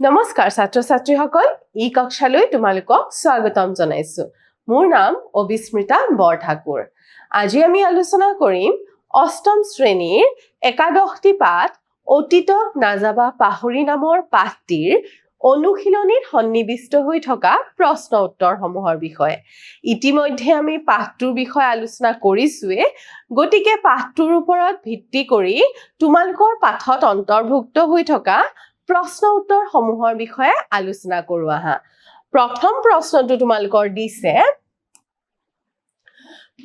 নমস্কাৰ ছাত্ৰ ছাত্ৰীসকল ই কক্ষালৈ তোমালোকক স্বাগতম জনাইছো। মোৰ নাম অবিস্মৃতা বৰঠাকুৰ। আজি আমি আলোচনা কৰিম অষ্টম শ্ৰেণীৰ একাদশটি পাঠ অতীতক নাযাবা পাহৰি নামৰ পাঠটিৰ অনুশীলনীত সন্নিৱিষ্ট হৈ থকা প্ৰশ্ন উত্তৰসমূহৰ বিষয়ে। ইতিমধ্যে আমি পাঠটোৰ বিষয়ে আলোচনা কৰিছোৱে গতিকে পাঠটোৰ ওপৰত ভিত্তি কৰি তোমালোকৰ পাঠত অন্তৰ্ভুক্ত হৈ থকা প্ৰশ্ন উত্তৰসমূহৰ বিষয়ে আলোচনা কৰোঁ আহা। প্ৰথম প্ৰশ্নটো তোমালোকৰ দিছে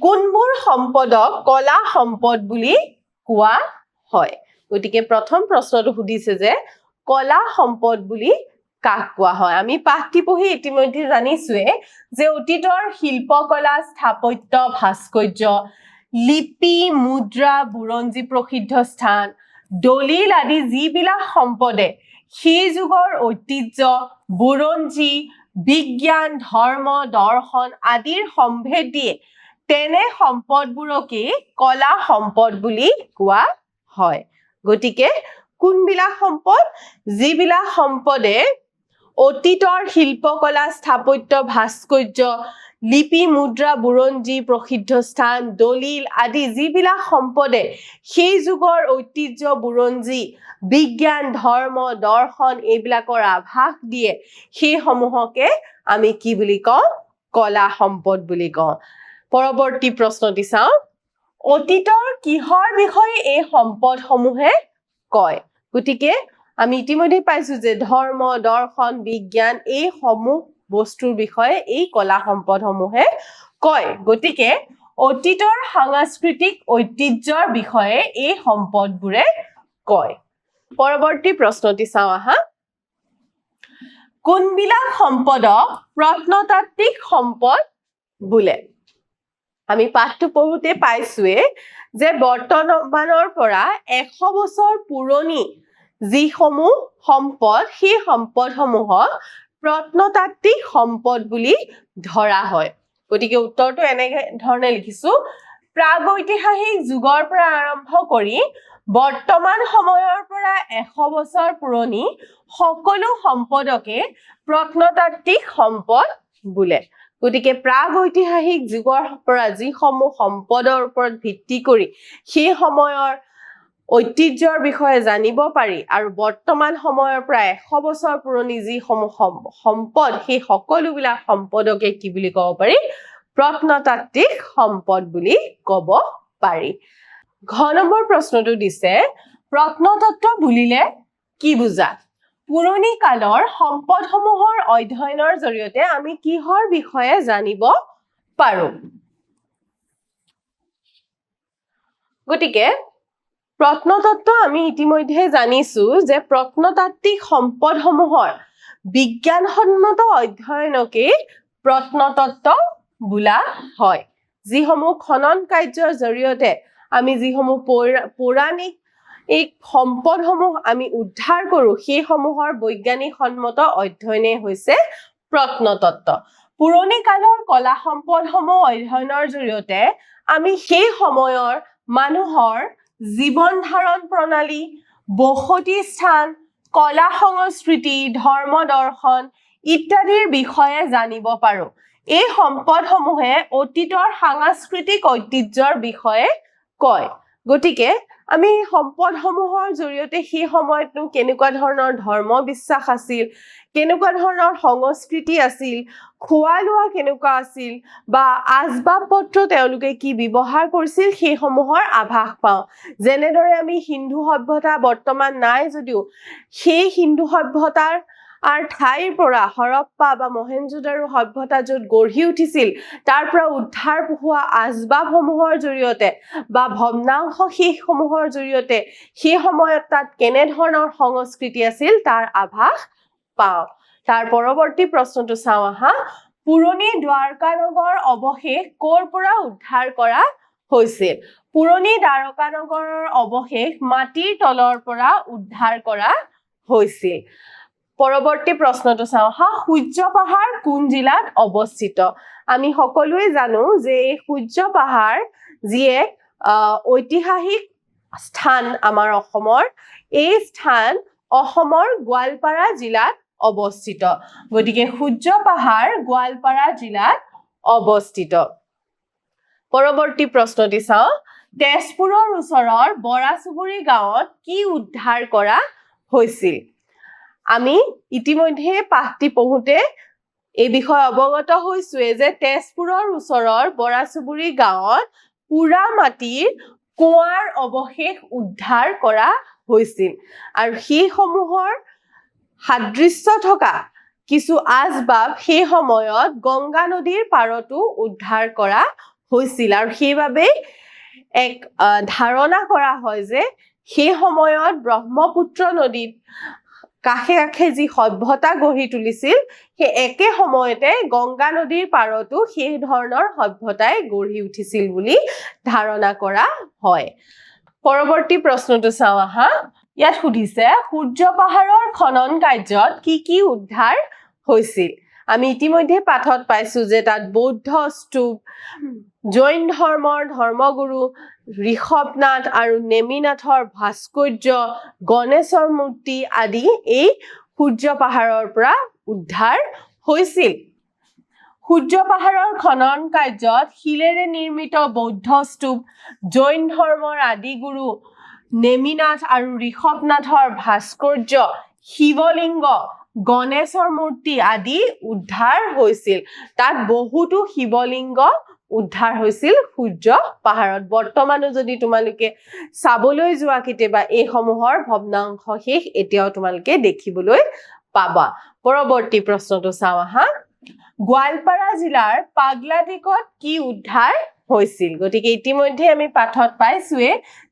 কোনবোৰ সম্পদক কলা সম্পদ বুলি কোৱা হয়? গতিকে প্ৰথম প্ৰশ্নটো সুধিছে যে কলা সম্পদ বুলি কাক কোৱা হয়? আমি পাঠটি পঢ়ি ইতিমধ্যে জানিছোৱে যে অতীতৰ শিল্পকলা স্থাপত্য ভাস্কৰ্য লিপি মুদ্ৰা বুৰঞ্জী প্ৰসিদ্ধ স্থান দলিল আদি যিবিলাক সম্পদে সেই যুগৰ ঐতিহ্য বুৰঞ্জী বিজ্ঞান ধৰ্ম দৰ্শন আদিৰ সম্ভেদ দিয়ে তেনে সম্পদবোৰকেই কলা সম্পদ বুলি কোৱা হয়। গতিকে কোনবিলাক সম্পদ? যিবিলাক সম্পদে অতীতৰ শিল্পকলা স্থাপত্য ভাস্কৰ্য লিপি মুদ্ৰা বুৰঞ্জী প্ৰসিদ্ধ স্থান দলিল আদি যিবিলাক সম্পদে সেই যুগৰ ঐতিহ্য বুৰঞ্জী বিজ্ঞান ধৰ্ম দৰ্শন এইবিলাকৰ আভাস দিয়ে সেইসমূহকে আমি কি বুলি কওঁ? কলা সম্পদ বুলি কওঁ। পৰৱৰ্তী প্ৰশ্নটি চাওঁ অতীতৰ কিহৰ বিষয়ে এই সম্পদসমূহে কয়? গতিকে আমি ইতিমধ্যে পাইছো যে ধৰ্ম দৰ্শন বিজ্ঞান এই সমূহ বস্তুৰ বিষয়ে এই কলা সম্পদসমূহে কয়। গতিকে অতীতৰ সাংস্কৃতিক ঐতিহ্যৰ বিষয়ে এই সম্পদবোৰে কয়। পৰৱৰ্তী প্ৰশ্নটি চাওঁ আহা। কোনবিলাক সম্পদক প্ৰত্নতাত্ত্বিক সম্পদ বোলে? আমি পাঠটো পঢ়োতে পাইছোৱে যে বৰ্তমানৰ পৰা এশ বছৰ পুৰণি যিসমূহ সম্পদ সেই সম্পদসমূহক প্ৰত্নতাত্ত্বিক সম্পদ বুলি ধৰা হয়। গতিকে উত্তৰটো এনে ধৰণে লিখিছো। প্ৰাগৈতিহাসিক যুগৰ পৰা আৰম্ভ কৰি বৰ্তমান সময়ৰ পৰা এশ বছৰ পুৰণি সকলো সম্পদকে প্ৰত্নতাত্ত্বিক সম্পদ বোলে। গতিকে প্ৰাগৈতিহাসিক যুগৰ পৰা যিসমূহ সম্পদৰ ওপৰত ভিত্তি কৰি সেই সময়ৰ ঐতিহ্যৰ বিষয়ে জানিব পাৰি আৰু বৰ্তমান সময়ৰ পৰা এশ বছৰ পুৰণি যিসমূহ সম- সম্পদ সেই সকলোবিলাক সম্পদকে কি বুলি ক'ব পাৰি? প্ৰত্নতাত্ত্বিক সম্পদ বুলি ক'ব পাৰি। ঘ নম্বৰ প্ৰশ্নটো দিছে প্ৰত্নতত্ত্ব বুলিলে কি বুজা? পুৰণি কালৰ সম্পদসমূহৰ অধ্যয়নৰ জৰিয়তে আমি কিহৰ বিষয়ে জানিব পাৰো? গতিকে প্ৰত্নতত্ত্ব আমি ইতিমধ্যে জানিছো যে প্ৰত্নতাত্ত্বিক সম্পদসমূহৰ বিজ্ঞানসন্মত অধ্যয়নকেই প্ৰত্নতত্ত্ব বোলা হয়। যিসমূহ খনন কাৰ্যৰ জৰিয়তে আমি যিসমূহ পৌৰা- পৌৰাণিক এই সম্পদসমূহ আমি উদ্ধাৰ কৰোঁ সেইসমূহৰ বৈজ্ঞানিকসন্মত অধ্যয়নেই হৈছে প্ৰত্নতত্ত্ব। পুৰণি কালৰ কলা সম্পদসমূহ অধ্যয়নৰ জৰিয়তে আমি সেই সময়ৰ মানুহৰ জীৱন ধাৰণ প্ৰণালী বসতি স্থান কলা সংস্কৃতি ধৰ্ম দৰ্শন ইত্যাদিৰ বিষয়ে জানিব পাৰো। এই সম্পদসমূহে অতীতৰ সাংস্কৃতিক ঐতিহ্যৰ বিষয়ে কয়। গতিকে আমি সম্পদসমূহৰ জৰিয়তে সেই সময়তনো কেনেকুৱা ধৰণৰ ধৰ্ম বিশ্বাস আছিল কেনেকুৱা ধৰণৰ সংস্কৃতি আছিল খোৱা লোৱা কেনেকুৱা আছিল বা আচবাব পত্ৰ তেওঁলোকে কি ব্যৱহাৰ কৰিছিল সেইসমূহৰ আভাস পাওঁ। যেনেদৰে আমি হিন্দু সভ্যতা বৰ্তমান নাই যদিও সেই হিন্দু সভ্যতাৰ ঠাইৰ পৰা হৰপ্পা বা মহেঞ্জোদাৰো সভ্যতা য'ত গঢ়ি উঠিছিল তাৰ পৰা উদ্ধাৰ হোৱা আচবাবসমূহৰ জৰিয়তে বা ভগ্নাংশ শেষসমূহৰ জৰিয়তে সেই সময়ত তাত কেনেধৰণৰ সংস্কৃতি আছিল তাৰ আভাস পাওঁ। তাৰ পৰৱৰ্তী প্ৰশ্নটো চাওঁ আহা। পুৰণি দ্বাৰকা নগৰ অৱশেষ ক'ৰ পৰা উদ্ধাৰ কৰা হৈছিল? পুৰণি দ্বাৰকা নগৰৰ অৱশেষ মাটিৰ তলৰ পৰা উদ্ধাৰ কৰা হৈছিল। পৰৱৰ্তী প্ৰশ্নটো চাওঁ হা সূৰ্য পাহাৰ কোন জিলাত অৱস্থিত? আমি সকলোৱে জানো যে এই সূৰ্য পাহাৰ যিয়ে আহ, ঐতিহাসিক স্থান আমাৰ অসমৰ। এই স্থান অসমৰ গোৱালপাৰা জিলাত অৱস্থিত। গতিকে সূৰ্য পাহাৰ গোৱালপাৰা জিলাত অৱস্থিত। পৰৱৰ্তী প্ৰশ্নটি চাওঁ। তেজপুৰৰ ওচৰৰ বৰাচুবুৰী গাঁৱত কি উদ্ধাৰ কৰা হৈছিল? আমি ইতিমধ্যে পাঠটি পঢ়োতে এই বিষয়ে অৱগত হৈছোৱে যে তেজপুৰৰ ওচৰৰ বৰাচুবুৰী গাঁৱত পোৰা মাটিৰ কুঁৱাৰ অৱশেষ উদ্ধাৰ কৰা হৈছিল। আৰু সেইসমূহৰ সাদৃশ্য থকা কিছু আচবাব সেই সময়ত গংগা নদীৰ পাৰতো উদ্ধাৰ কৰা হৈছিল। আৰু সেইবাবেই এক ধাৰণা কৰা হয় যে সেই সময়ত ব্ৰহ্মপুত্ৰ নদীত কাষে কাষে যি সভ্যতা গঢ়ি তুলিছিল সেই একে সময়তে গংগা নদীৰ পাৰতো সেই ধৰণৰ সভ্যতাই গঢ়ি উঠিছিল বুলি ধাৰণা কৰা হয়। পৰৱৰ্তী প্ৰশ্নটো চাওঁ আহা। ইয়াত সুধিছে সূৰ্য পাহাৰৰ খনন কাৰ্যত কি কি উদ্ধাৰ হৈছিল? আমি ইতিমধ্যে পাঠত পাইছো যে তাত বৌদ্ধ স্তূপ জৈন ধৰ্মৰ ধৰ্মগুৰু ঋষভনাথ আৰু নেমিনাথৰ ভাস্কৰ্য গণেশৰ মূৰ্তি আদি এই সূৰ্য পাহাৰৰ পৰা উদ্ধাৰ হৈছিল। সূৰ্য পাহাৰৰ খনন কাৰ্যত শিলেৰে নিৰ্মিত বৌদ্ধ স্তূপ জৈন ধৰ্মৰ আদিগুৰু নেমিনাথ আৰু ঋষভনাথৰ ভাস্কৰ্য শিৱলিংগ গণেশৰ মূৰ্তি আদি উদ্ধাৰ হৈছিল। তাত বহুতো শিৱলিংগ উদ্ধাৰ হৈছিল সূৰ্য পাহাৰত। বৰ্তমানো যদি তোমালোকে চাবলৈ যোৱা কেতিয়াবা এইসমূহৰ ভগ্নাংশ শেষ এতিয়াও তোমালোকে দেখিবলৈ পাবা। পৰৱৰ্তী প্ৰশ্নটো চাওঁ আহা। গোৱালপাৰা জিলাৰ পাগলাদিকত কি উদ্ধাৰ হৈছিল। গতিকে ইতিমধ্যে আমি পাঠত পাইছোৱে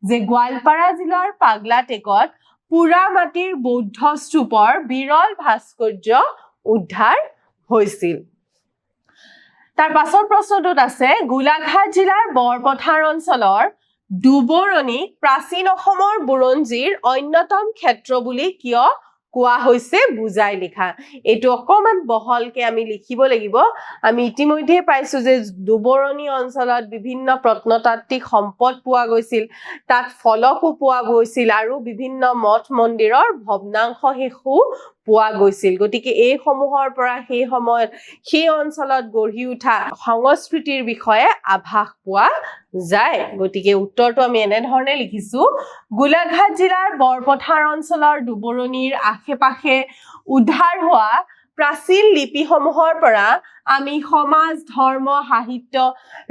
যে গোৱালপাৰা জিলাৰ পাগলাটেকত পোৰা মাটিৰ বৌদ্ধ স্তূপৰ বিৰল ভাস্কৰ্য উদ্ধাৰ হৈছিল। তাৰ পাছৰ প্ৰশ্নটোত আছে গোলাঘাট জিলাৰ বৰপথাৰ অঞ্চলৰ দুবৰণিক প্ৰাচীন অসমৰ বুৰঞ্জীৰ অন্যতম ক্ষেত্ৰ বুলি কিয় কোৱা হৈছে বুজাই লিখা। এইটো অকণমান বহলকে আমি লিখিব লাগিব। আমি ইতিমধ্যে পাইছো যে দুবৰণি অঞ্চলত বিভিন্ন প্ৰত্নতাত্ত্বিক সম্পদ পোৱা গৈছিল। তাত ফলকো পোৱা গৈছিল আৰু বিভিন্ন মঠ মন্দিৰৰ ভগ্নাংশ শেষো পোৱা গৈছিল। গতিকে এইসমূহৰ পৰা সেই সময়ত সেই অঞ্চলত গঢ়ি উঠা সংস্কৃতিৰ বিষয়ে আভাস পোৱা যায়। গতিকে উত্তৰটো আমি এনেধৰণে লিখিছো গোলাঘাট জিলাৰ বৰপথাৰ অঞ্চলৰ দুবৰণিৰ আশে পাশে উদ্ধাৰ হোৱা প্ৰাচীন লিপিসমূহৰ পৰা আমি সমাজ ধৰ্ম সাহিত্য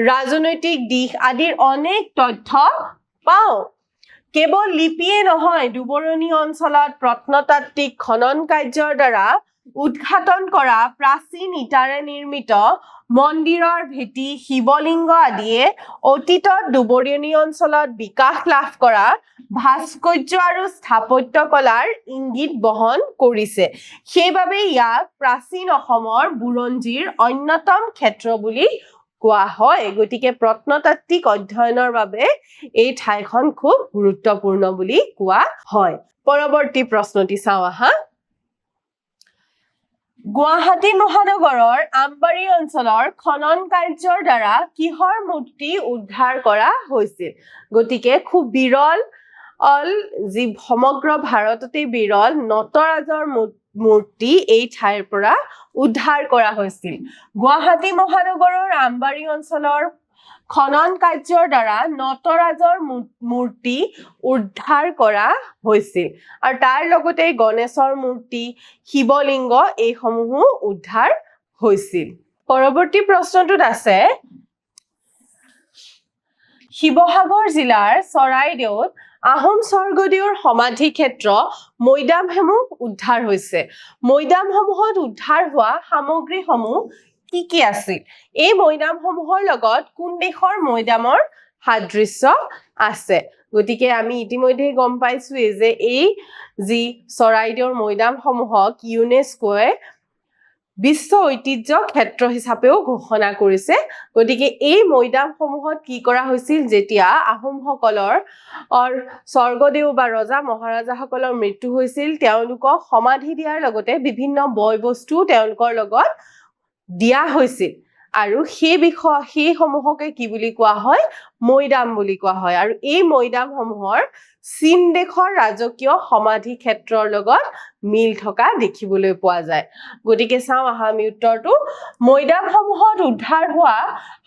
ৰাজনৈতিক দিশ আদিৰ অনেক তথ্য পাওঁ। কেৱল লিপিয়ে নহয় দুবৰণি অঞ্চলত প্ৰত্নতাত্ত্বিক খনন কাৰ্যৰ দ্বাৰা উদ্ঘাটন কৰা প্ৰাচীন ইটাৰে নিৰ্মিত মন্দিৰৰ ভেটি শিৱলিংগ আদিয়ে অতীতত দুবৰণি অঞ্চলত বিকাশ লাভ কৰা ভাস্কৰ্য আৰু স্থাপত্য কলাৰ ইংগিত বহন কৰিছে। সেইবাবে ইয়াক প্ৰাচীন অসমৰ বুৰঞ্জীৰ অন্যতম ক্ষেত্ৰ বুলি কোৱা হয়। গতিকে প্ৰত্নতাত্ত্বিক অধ্যয়নৰ বাবে এই ঠাইখন খুব গুৰুত্বপূৰ্ণ বুলি কোৱা হয়। পৰৱৰ্তী প্ৰশ্নটি চাওঁ আহা। গুৱাহাটী মহানগৰৰ আমবাৰী অঞ্চলৰ খনন কাৰ্যৰ দ্বাৰা কিহৰ মূৰ্তি উদ্ধাৰ কৰা হৈছিল? গতিকে খুব বিৰল অল যি সমগ্ৰ ভাৰততে বিৰল নটৰাজৰ মূ- মূৰ্তি এই ঠাইৰ পৰা উদ্ধাৰ কৰা হৈছিল। গুৱাহাটী মহানগৰৰ আমবাৰী অঞ্চলৰ খনন কাৰ্যৰ দ্বাৰা নটৰাজৰ মূৰ্তি উদ্ধাৰ কৰা হৈছিল আৰু তাৰ লগতে গণেশৰ মূৰ্তি শিৱলিংগ এইসমূহো উদ্ধাৰ হৈছিল। পৰৱৰ্তী প্ৰশ্নটোত আছে শিৱসাগৰ জিলাৰ চৰাইদেউত আহোম স্বৰ্গদেউৰ সমাধি ক্ষেত্ৰ মৈদামসমূহ উদ্ধাৰ হৈছে। মৈদামসমূহত উদ্ধাৰ হোৱা সামগ্ৰীসমূহ কি কি আছিল? এই মৈদামসমূহৰ লগত কোন দেশৰ মৈদামৰ সাদৃশ্য আছে? গতিকে আমি ইতিমধ্যে গম পাইছোৱেই যে এই যি চৰাইদেউৰ মৈদামসমূহক ইউনেস্কোৱে বিশ্ব ঐতিহ্য ক্ষেত্ৰ হিচাপেও ঘোষণা কৰিছে। গতিকে এই মৈদামসমূহত কি কৰা হৈছিল? যেতিয়া আহোমসকলৰ স্বৰ্গদেউ বা ৰজা মহাৰাজাসকলৰ মৃত্যু হৈছিল তেওঁলোকক সমাধি দিয়াৰ লগতে বিভিন্ন বয় বস্তুও তেওঁলোকৰ লগত দিয়া হৈছিল। আৰু সেই বিষয় সেইসমূহকে কি বুলি কোৱা হয়? মৈদাম বুলি কোৱা হয়। আৰু এই মৈদামসমূহৰ চীন দেশৰ ৰাজকীয় সমাধি ক্ষেত্ৰৰ লগত মিল থকা দেখিবলৈ পোৱা যায়। গতিকে চাওঁ আহা আমি উত্তৰটো মৈদামসমূহত উদ্ধাৰ হোৱা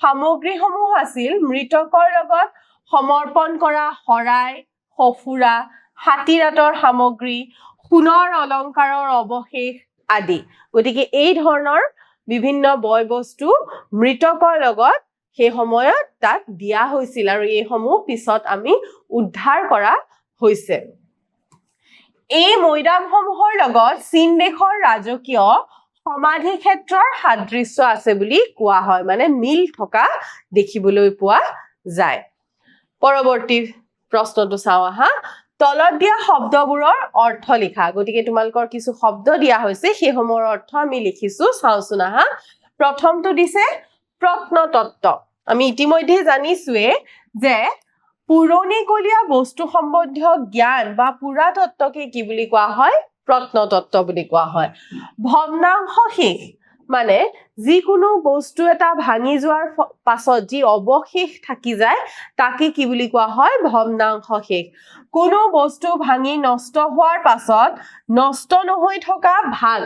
সামগ্ৰীসমূহ আছিল মৃতকৰ লগত সমৰ্পণ কৰা শৰাই সঁফুৰা হাতীৰাটৰ সামগ্ৰী সোণৰ অলংকাৰৰ অৱশেষ আদি। গতিকে এই ধৰণৰ বিভিন্ন বয় বস্তু মৃতকৰ লগত সেই সময়ত তাক দিয়া হৈছিল আৰু এইসমূহ পিছত আমি উদ্ধাৰ কৰা হৈছে। এই মৈদামসমূহৰ লগত চীন দেশৰ ৰাজকীয় সমাধি ক্ষেত্ৰৰ সাদৃশ্য আছে বুলি কোৱা হয় মানে মিল থকা দেখিবলৈ পোৱা যায়। পৰৱৰ্তী প্ৰশ্নটো চাওঁ আহা। তলত দিয়া শব্দবোৰৰ অৰ্থ লিখা। গতিকে তোমালোকৰ কিছু শব্দ দিয়া হৈছে সেইসমূহৰ অৰ্থ আমি লিখিছো। চাওচোন আহা। প্ৰথমটো দিছে প্ৰত্নতত্ত্ব। আমি ইতিমধ্যে জানিছোৱে যে পুৰণিকলীয়া বস্তু সম্বন্ধীয় জ্ঞান বা পুৰাতত্ত্বকে কি বুলি কোৱা হয়? প্ৰত্নতত্ত্ব বুলি কোৱা হয়। ভগ্নাংশ শেষ। মানে যিকোনো বস্তু এটা ভাঙি যোৱাৰ পাছত যি অৱশেষ থাকি যায় তাকে কি বুলি কোৱা হয়? ভগ্নাংশ শেষ। কোনো বস্তু ভাঙি নষ্ট হোৱাৰ পাছত নষ্ট নহৈ থকা ভাগ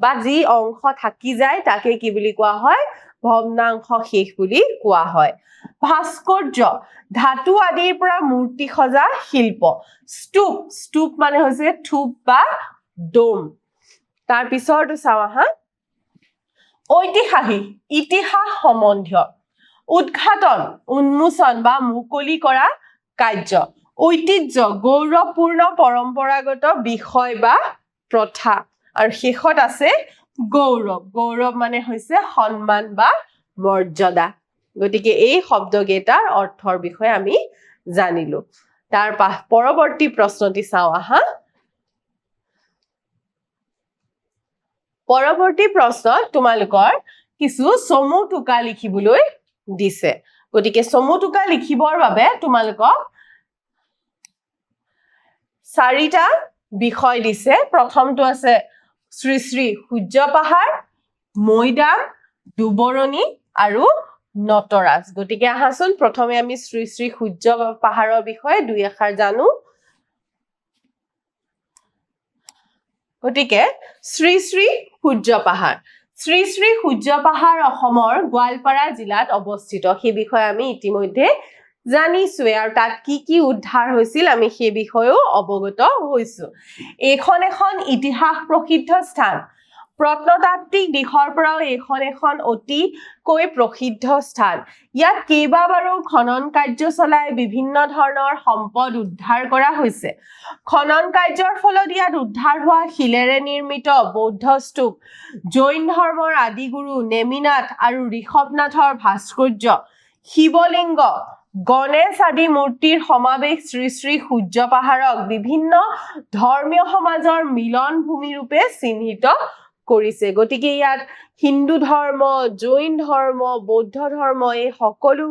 বা যি অংশ থাকি যায় তাকে কি বুলি কোৱা হয়? ভগ্নাংশ শেষ বুলি কোৱা হয়। ভাস্কৰ্য ধাতু আদিৰ পৰা মূৰ্তি সজা শিল্প। স্তূপ স্তূপ মানে হৈছে থূপ বা ডোম তাৰ পিছৰটো চাওঁ আহা। ঐতিহাসিক ইতিহাস সম্বন্ধীয়। উদঘাটন উন্মোচন বা মুকলি কৰা কাৰ্য। ঐতিহ্য গৌৰৱপূৰ্ণ পৰম্পৰাগত বিষয় বা প্ৰথা। আৰু শেষত আছে গৌৰৱ। গৌৰৱ মানে হৈছে সন্মান বা মৰ্যাদা। গতিকে এই শব্দকেইটাৰ অৰ্থৰ বিষয়ে আমি জানিলো। তাৰ পৰৱৰ্তী প্ৰশ্নটি চাওঁ আহা। পৰৱৰ্তী প্ৰশ্নত তোমালোকৰ কিছু চমু টোকা লিখিবলৈ দিছে। গতিকে চমু টোকা লিখিবৰ বাবে তোমালোকক চাৰিটা বিষয় দিছে। প্ৰথমটো আছে শ্ৰী শ্ৰী সূৰ্য পাহাৰ মৈদাম দুবৰণি আৰু নটৰাজ। গতিকে আহাচোন প্ৰথমে আমি শ্ৰী শ্ৰী সূৰ্য পাহাৰৰ বিষয়ে দুই এষাৰ জানো। গতিকে শ্ৰী শ্ৰী সূৰ্য পাহাৰ। শ্ৰী শ্ৰী সূৰ্য পাহাৰ অসমৰ গোৱালপাৰা জিলাত অৱস্থিত। সেই বিষয়ে আমি ইতিমধ্যে জানিছোৱে আৰু তাত কি কি উদ্ধাৰ হৈছিল আমি সেই বিষয়েও অৱগত হৈছো। এইখন এখন ইতিহাস প্ৰসিদ্ধ স্থান। প্ৰত্নতাত্ত্বিক দিশৰ পৰাও এইখন এখন অতিকৈ প্ৰসিদ্ধ স্থান। ইয়াত কেইবাবাৰো খনন কাৰ্য চলাই বিভিন্ন ধৰণৰ সম্পদ উদ্ধাৰ কৰা হৈছে। খনন কাৰ্যৰ ফলত ইয়াত উদ্ধাৰ হোৱা শিলেৰে নিৰ্মিত বৌদ্ধ স্তূপ জৈন ধৰ্মৰ আদিগুৰু নেমিনাথ আৰু ঋষভনাথৰ ভাস্কৰ্য শিৱলিংগ গণেশ আদি মূৰ্তিৰ সমাৱেশ শ্ৰী শ্ৰী সূৰ্য পাহাৰক বিভিন্ন ধৰ্মীয় সমাজৰ মিলন ভূমি ৰূপে চিহ্নিত কৰিছে। গতিকে ইয়াত হিন্দু ধৰ্ম জৈন ধৰ্ম বৌদ্ধ ধৰ্ম এই সকলো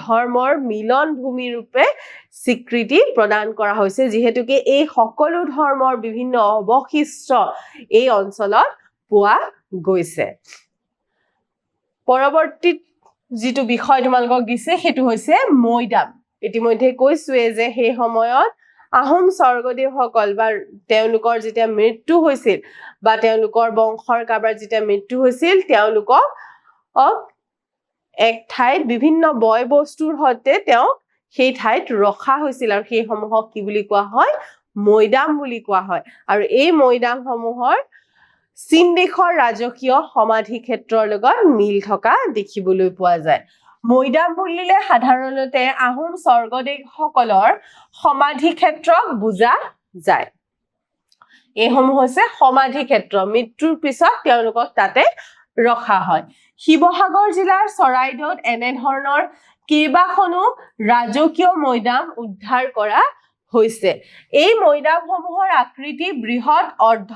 ধৰ্মৰ মিলন ভূমি ৰূপে স্বীকৃতি প্ৰদান কৰা হৈছে। যিহেতুকে এই সকলো ধৰ্মৰ বিভিন্ন অৱশিষ্ট এই অঞ্চলত পোৱা গৈছে। পৰৱৰ্তী যিটো বিষয় তোমালোকক দিছে সেইটো হৈছে মৈদাম। ইতিমধ্যে কৈছোৱে যে সেই সময়ত আহোম স্বৰ্গদেউসকল বা তেওঁলোকৰ যেতিয়া মৃত্যু হৈছিল বা তেওঁলোকৰ বংশৰ কাৰোবাৰ যেতিয়া মৃত্যু হৈছিল তেওঁলোকক এক ঠাইত বিভিন্ন বয় বস্তুৰ সৈতে তেওঁক সেই ঠাইত ৰখা হৈছিল আৰু সেইসমূহক কি বুলি কোৱা হয়? মৈদাম বুলি কোৱা হয়। আৰু এই মৈদামসমূহৰ চীন দেশৰ ৰাজকীয় সমাধি ক্ষেত্ৰৰ লগত মিল থকা দেখিবলৈ পোৱা যায়। মৈদাম বুলিলে সাধাৰণতে আহোম স্বৰ্গদেউসকলৰ সমাধি ক্ষেত্ৰক বুজা যায়। এইসমূহ হৈছে সমাধি ক্ষেত্ৰ। মৃত্যুৰ পিছত তেওঁলোকক তাতে ৰখা হয়। শিৱসাগৰ জিলাৰ চৰাইদেউত এনেধৰণৰ কেইবাখনো ৰাজকীয় মৈদাম উদ্ধাৰ কৰা হৈছে। এই মৈদামসমূহৰ আকৃতি বৃহৎ অৰ্ধ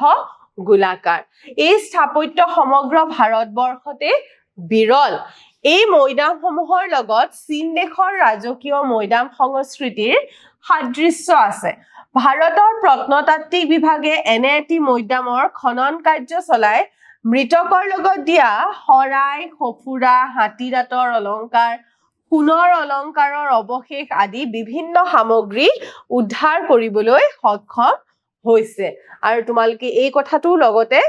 গোলাকাৰ। এই স্থাপত্য সমগ্ৰ ভাৰতবৰ্ষতে বিৰল। এই মৈদামসমূহৰ লগত চীন দেশৰ ৰাজকীয় মৈদাম সংস্কৃতিৰ সাদৃশ্য আছে। ভাৰতৰ প্ৰত্নতাত্ত্বিক বিভাগে এনে এটি মৈদামৰ খনন কাৰ্য চলাই মৃতকৰ লগত দিয়া শৰাই সঁফুৰা হাতী দাঁতৰ অলংকাৰ সোণৰ অলংকাৰৰ অৱশেষ আদি বিভিন্ন সামগ্ৰী উদ্ধাৰ কৰিবলৈ সক্ষম হৈছে। আৰু তোমালোকে এই কথাটোৰ লগতে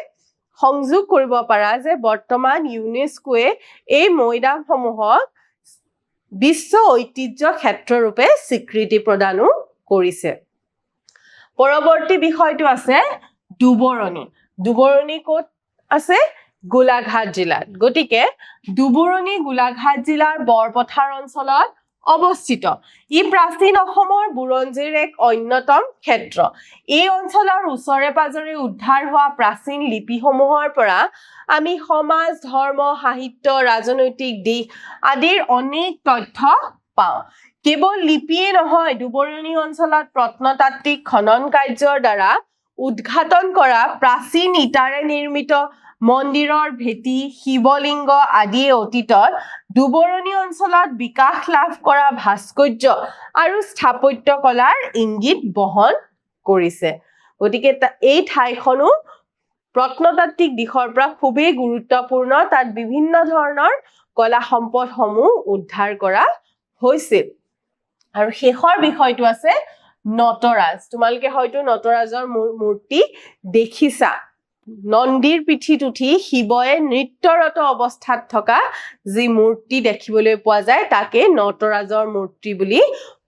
সংযোগ কৰিব পাৰা যে বৰ্তমান ইউনেস্কোৱে এই মৈদামসমূহক বিশ্ব ঐতিহ্য ক্ষেত্ৰৰূপে স্বীকৃতি প্ৰদানো কৰিছে। পৰৱৰ্তী বিষয়টো আছে দুবৰণি। দুবৰণি ক'ত আছে? গোলাঘাট জিলাত। গতিকে দুবৰণি গোলাঘাট জিলাৰ বৰপথাৰ অঞ্চলত অৱস্থিত। ই প্ৰাচীন অসমৰ বুৰঞ্জীৰ এক অন্যতম ক্ষেত্ৰ। এই অঞ্চলৰ ওচৰে পাজৰে উদ্ধাৰ হোৱা প্ৰাচীন লিপিসমূহৰ পৰা আমি সমাজ ধৰ্ম সাহিত্য ৰাজনৈতিক দিশ আদিৰ অনেক তথ্য পাওঁ। কেৱল লিপিয়ে নহয় দুবৰণি অঞ্চলত প্ৰত্নতাত্ত্বিক খনন কাৰ্যৰ দ্বাৰা উদ্ঘাটন কৰা প্ৰাচীন ইটাৰে নিৰ্মিত মন্দিৰৰ ভেটি শিৱলিংগ আদিয়ে অতীতত দুবৰণি অঞ্চলত বিকাশ লাভ কৰা ভাস্কৰ্য আৰু স্থাপত্য কলাৰ ইংগিত বহন কৰিছে। গতিকে এই ঠাইখনো প্ৰত্নতাত্ত্বিক দিশৰ পৰা খুবেই গুৰুত্বপূৰ্ণ। তাত বিভিন্ন ধৰণৰ কলা সম্পদসমূহ উদ্ধাৰ কৰা হৈছিল। আৰু শেষৰ বিষয়টো আছে নটৰাজ। তোমালোকে হয়তো নটৰাজৰ মূৰ্তি দেখিছা। নন্দীৰ পিঠিত উঠি শিৱয়ে নৃত্যৰত অৱস্থাত থকা যি মূৰ্তি দেখিবলৈ পোৱা যায় তাকে নটৰাজৰ মূৰ্তি বুলি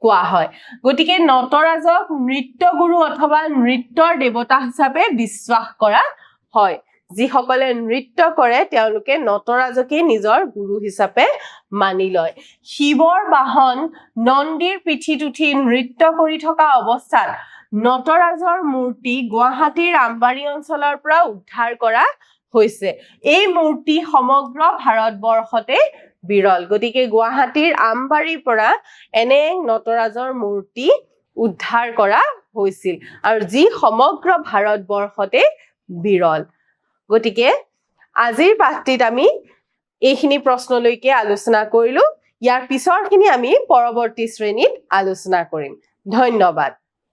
কোৱা হয়। গতিকে নটৰাজক নৃত্যগুৰু অথবা নৃত্যৰ দেৱতা হিচাপে বিশ্বাস কৰা হয়। যিসকলে নৃত্য কৰে তেওঁলোকে নটৰাজকেই নিজৰ গুৰু হিচাপে মানি লয়। শিৱৰ বাহন নন্দীৰ পিঠিত উঠি নৃত্য কৰি থকা অৱস্থাত নটৰাজৰ মূৰ্তি গুৱাহাটীৰ আমবাৰী অঞ্চলৰ পৰা উদ্ধাৰ কৰা হৈছে। এই মূৰ্তি সমগ্ৰ ভাৰতবৰ্ষতে বিৰল। গতিকে গুৱাহাটীৰ আমবাৰীৰ পৰা এনে নটৰাজৰ মূৰ্তি উদ্ধাৰ কৰা হৈছিল আৰু যি সমগ্ৰ ভাৰতবৰ্ষতে বিৰল। গতিকে আজিৰ পাঠটিত আমি এইখিনি প্ৰশ্নলৈকে আলোচনা কৰিলো। ইয়াৰ পিছৰখিনি আমি পৰৱৰ্তী শ্ৰেণীত আলোচনা কৰিম। ধন্যবাদ।